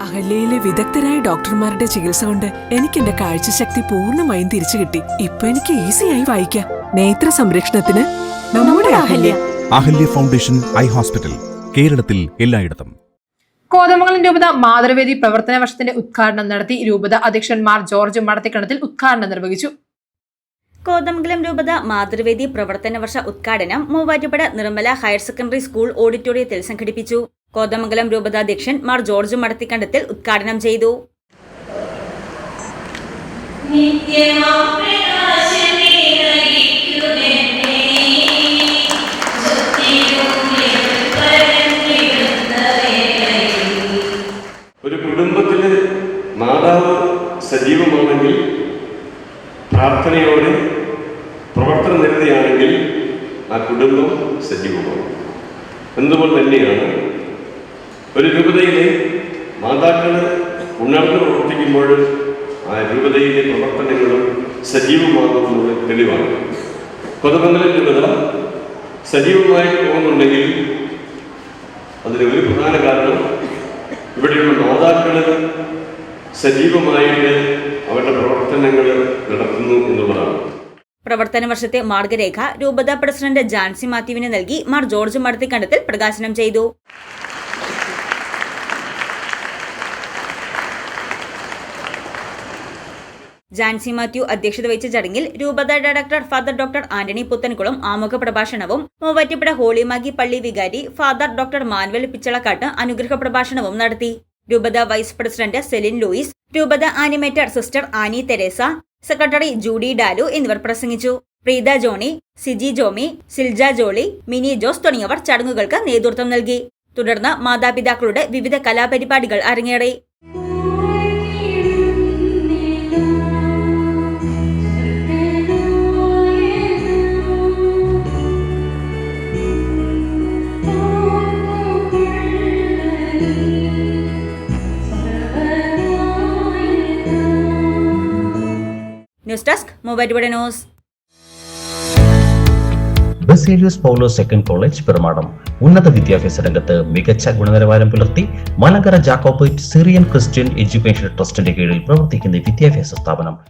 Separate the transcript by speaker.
Speaker 1: അഹല്യയിലെ വിദഗ്ധരായ ഡോക്ടർമാരുടെ ചികിത്സ കൊണ്ട് എനിക്ക് എന്റെ കാഴ്ചശക്തി പൂർണമായും തിരിച്ചു കിട്ടി. ഇപ്പൊ എനിക്ക് ഈസിയായി വായിക്കാം. നേത്ര സംരക്ഷണത്തിന് നമ്മുടെ Ahalya.
Speaker 2: Ahalya foundation eye hospital കേരളത്തിൽ എല്ലായിടത്തും.
Speaker 3: കോതമംഗലം രൂപത മാതൃവേദി പ്രവർത്തന വർഷത്തിന്റെ ഉദ്ഘാടനം നടത്തി രൂപത അധ്യക്ഷന്മാർ ജോർജ് മടത്തിക്കണത്തിൽ ഉദ്ഘാടനം നിർവഹിച്ചു.
Speaker 4: കോതമംഗലം രൂപത മാതൃവേദി പ്രവർത്തന വർഷ ഉദ്ഘാടനം Muvattupuzha Nirmala higher secondary school ഓഡിറ്റോറിയത്തിൽ സംഘടിപ്പിച്ചു. കോതമംഗലം രൂപതാധ്യക്ഷൻ മാർ ജോർജ് മടത്തിക്കണ്ടത്തിൽ ഉദ്ഘാടനം ചെയ്തു.
Speaker 5: ഒരു കുടുംബത്തിൽ മാതാവ് സജീവമാണെങ്കിൽ പ്രാർത്ഥനയോടെ പ്രവർത്തന നിരതയാണെങ്കിൽ ആ കുടുംബം സജീവമാകും. എന്തുകൊണ്ട് തന്നെയാണ് ഒരു രൂപതയിലെ മാതാക്കൾ ഉണർന്നു പ്രവർത്തിക്കുമ്പോൾ ആ രൂപതയിലെ പ്രവർത്തനങ്ങളും സജീവമാകുന്നത് തെളിവാണ്. കൊതമംഗലം രൂപത സജീവമായി പോകുന്നുണ്ടെങ്കിൽ അതിന് ഒരു പ്രധാന കാരണം ഇവിടെയുള്ള മാതാക്കൾ സജീവമായിട്ട് അവരുടെ പ്രവർത്തനങ്ങൾ നടത്തുന്നു എന്നുള്ളതാണ്.
Speaker 4: പ്രവർത്തന വർഷത്തെ മാർഗരേഖ രൂപത പ്രസിഡന്റ് ജാൻസി മാത്യുവിന് നൽകി മാർ ജോർജ് മടത്തിക്കണ്ടത്തിൽ പ്രകാശനം ചെയ്തു. ജാൻസി മാത്യു അധ്യക്ഷത വഹിച്ച ചടങ്ങിൽ രൂപത director father doctor Antony Puthenkulam ആമുഖ പ്രഭാഷണവും മൂവാറ്റുപുഴ ഹോളിമാഗി പള്ളി വികാരി ഫാദർ ഡോക്ടർ മാനുവൽ പിച്ചളക്കാട്ട് അനുഗ്രഹ പ്രഭാഷണവും നടത്തി. രൂപത വൈസ് പ്രസിഡന്റ് സെലിൻ ലൂയിസ് രൂപത animator sister Annie Teresa secretary Judy Dalu എന്നിവർ പ്രസംഗിച്ചു. Preetha Johnny Siji Jomy Silja Jolly Mini Jose തുടങ്ങിയവർ ചടങ്ങുകൾക്ക് നേതൃത്വം നൽകി. തുടർന്ന് മാതാപിതാക്കളുടെ വിവിധ കലാപരിപാടികൾ അരങ്ങേറി. News desk Muvattupuzha news.
Speaker 6: Baselius Paulo second college Perumadam. ഉന്നത വിദ്യാഭ്യാസ രംഗത്ത് മികച്ച ഗുണനിലവാരം പുലർത്തി Malankara Jacobite Syrian Christian education ട്രസ്റ്റിന്റെ കീഴിൽ പ്രവർത്തിക്കുന്ന വിദ്യാഭ്യാസ സ്ഥാപനം.